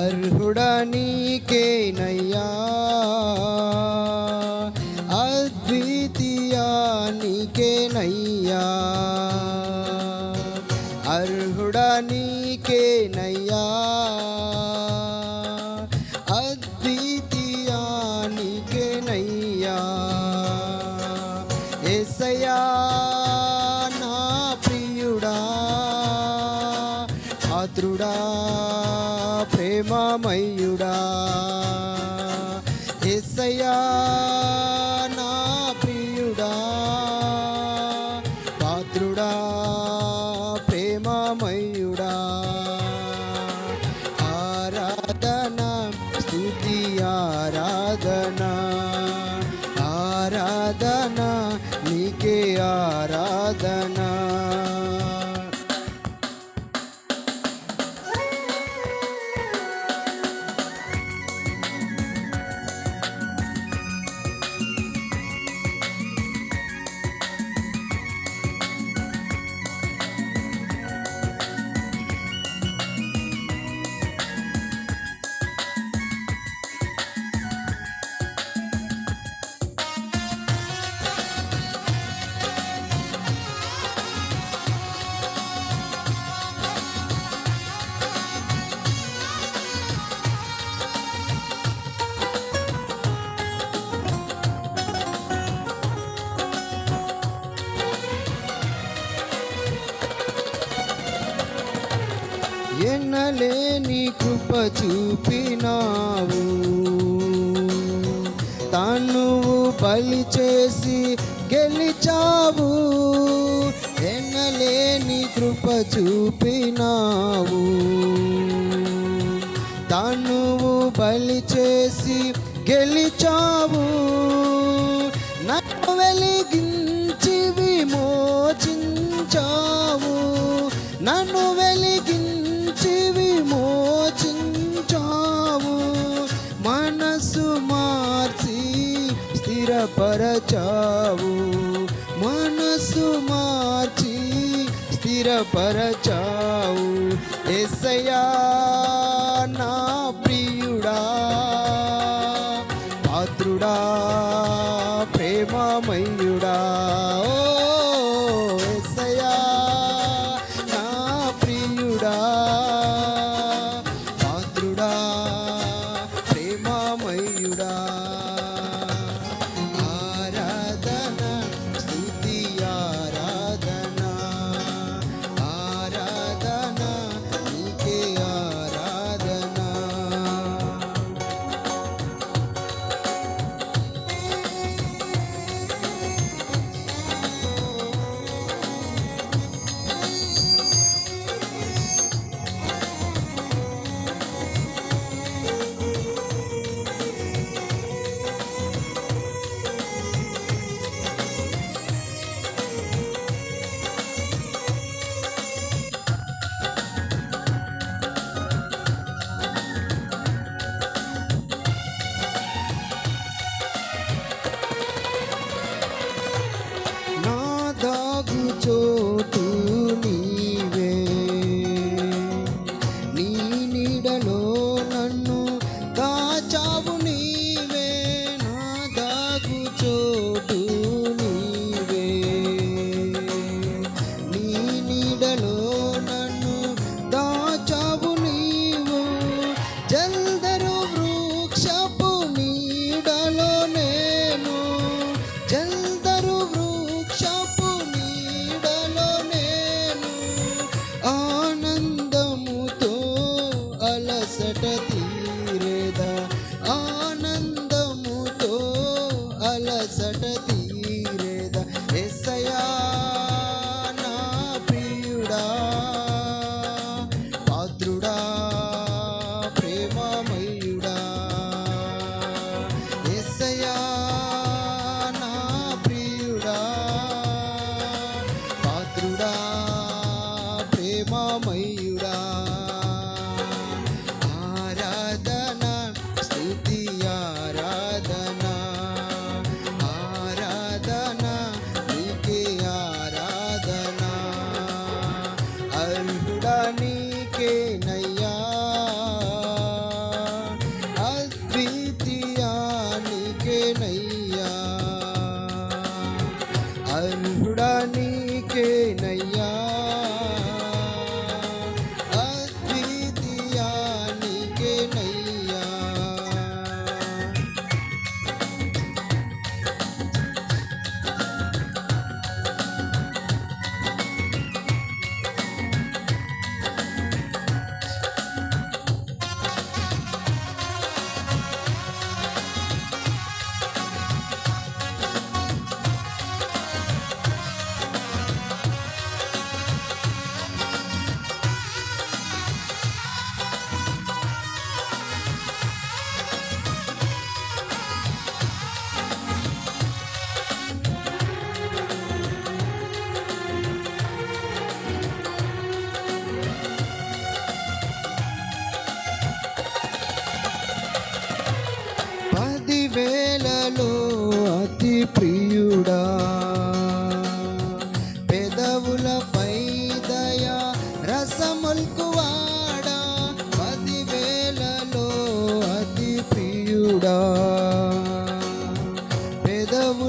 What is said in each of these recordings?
अर्हुड़नी के नैया, अद्वितीयानी के नैया, अर्हुड़नी के नैया, अद्वितीयानी के नैया। ऐसया ना प्रियुड़ा आतुड़ा ప్రేమమయుడా. ఎస్సయా నా ప్రియుడా. పాత్రుడా ప్రేమమయుడా. ఆరాధన స్థుతి ఆరాధన. ఆరాధన నీకే ఆరాధనా. ఎన్నలేని కృప చూపినావు. తను బలి చేసి గెలిచావు. ఎన్నలేని కృప చూపినావు. తను బలి చేసి గెలిచావు. నన్ను వెలిగించి విమోచించావు. నన్ను స్థిరపరచావు. మనసు మార్చి స్థిరపరచావు. ఎసయా ಕಟ್ಟದ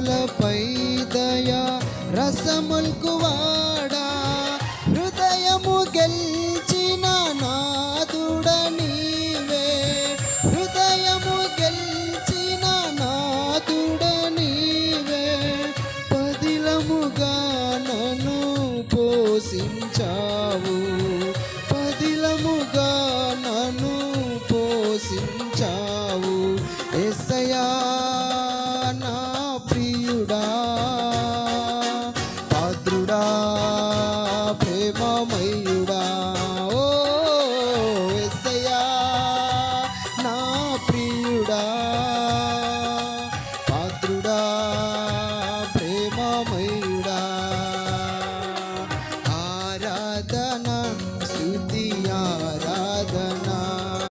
పెదవులపై దయా రసముల్కువాడా హృదయము గెల్చిన నాదుడ నీవే హృదయము గెల్చిన నాదుడ నీవే పదిలముగా నన్ను పోషించావు. పదిలముగా నన్ను పోషించావు. ఎస్సయా ప్రియుడా